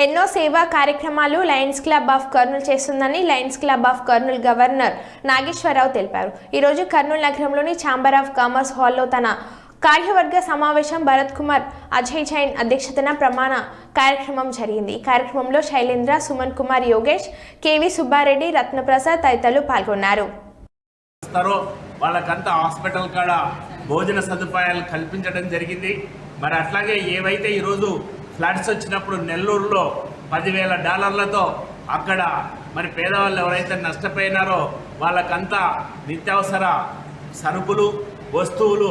ఎన్నో సేవా కార్యక్రమాలు లయన్స్ క్లబ్ ఆఫ్ కర్నూలు చేస్తుందని lions club of Kurnool governor Nageswara Rao తెలిపారు. ఈరోజు కర్నూలు నగరంలోని ఛాంబర్ ఆఫ్ కామర్స్ హాల్లో తన కార్యవర్గ సమావేశం భరత్ కుమార్ అజయ్ జైన్ అధ్యక్షతన ప్రమాణ కార్యక్రమం జరిగింది. ఈ కార్యక్రమంలో శైలేంద్ర సుమన్ కుమార్ యోగేష్ కేవి సుబ్బారెడ్డి రత్నప్రసాద్ తదితరులు పాల్గొన్నారు. వాళ్ళకంతా హాస్పిటల్ కాడ భోజన సదుపాయాలు కల్పించడం జరిగింది. మరి అట్లాగే ఏవైతే ఈరోజు ఫ్లడ్స్ వచ్చినప్పుడు నెల్లూరులో పదివేల డాలర్లతో అక్కడ మరి పేదవాళ్ళు ఎవరైతే నష్టపోయినారో వాళ్ళకంతా నిత్యావసర సరుకులు వస్తువులు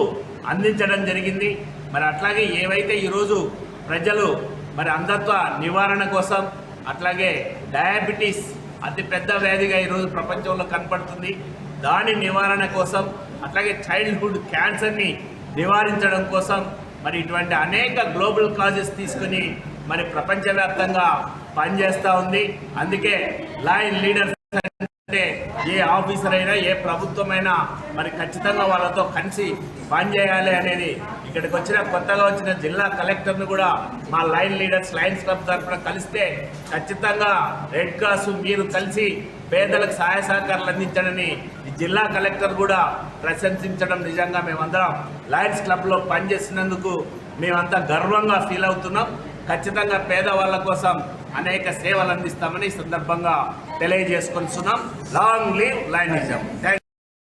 అందించడం జరిగింది. మరి అట్లాగే ఏవైతే ఈరోజు ప్రజలు మరి అంధత్వ నివారణ కోసం అట్లాగే డయాబెటీస్ అతిపెద్ద వ్యాధిగా ఈరోజు ప్రపంచంలో కనపడుతుంది. దాని నివారణ కోసం అట్లాగే చైల్డ్హుడ్ క్యాన్సర్ని నివారించడం కోసం మరి ఇటువంటి అనేక గ్లోబల్ కాజెస్ తీసుకుని మరి ప్రపంచవ్యాప్తంగా పనిచేస్తూ ఉంది. అందుకే లైన్ లీడర్స్ అంటే ఏ ఆఫీసర్ అయినా ఏ ప్రభుత్వమైనా మరి ఖచ్చితంగా వాళ్ళతో కలిసి పనిచేయాలి అనేది ఇక్కడికి వచ్చిన కొత్తగా వచ్చిన జిల్లా కలెక్టర్ను కూడా మా లైన్ లీడర్స్ లైన్స్ క్లబ్ తరఫున కలిస్తే ఖచ్చితంగా రెడ్ క్రాస్ మీరు కలిసి పేదలకు సహాయ సహకారాలు అందించడని ఈ జిల్లా కలెక్టర్ కూడా ప్రశంసించడం నిజంగా మేమందరం లయన్స్ క్లబ్లో పనిచేసినందుకు మేమంతా గర్వంగా ఫీల్ అవుతున్నాం. ఖచ్చితంగా పేదవాళ్ళ కోసం అనేక సేవలు అందిస్తామని సందర్భంగా తెలియజేసుకుంటున్నాం లాంగ్ లీవ్ లైనిజం థ్యాంక్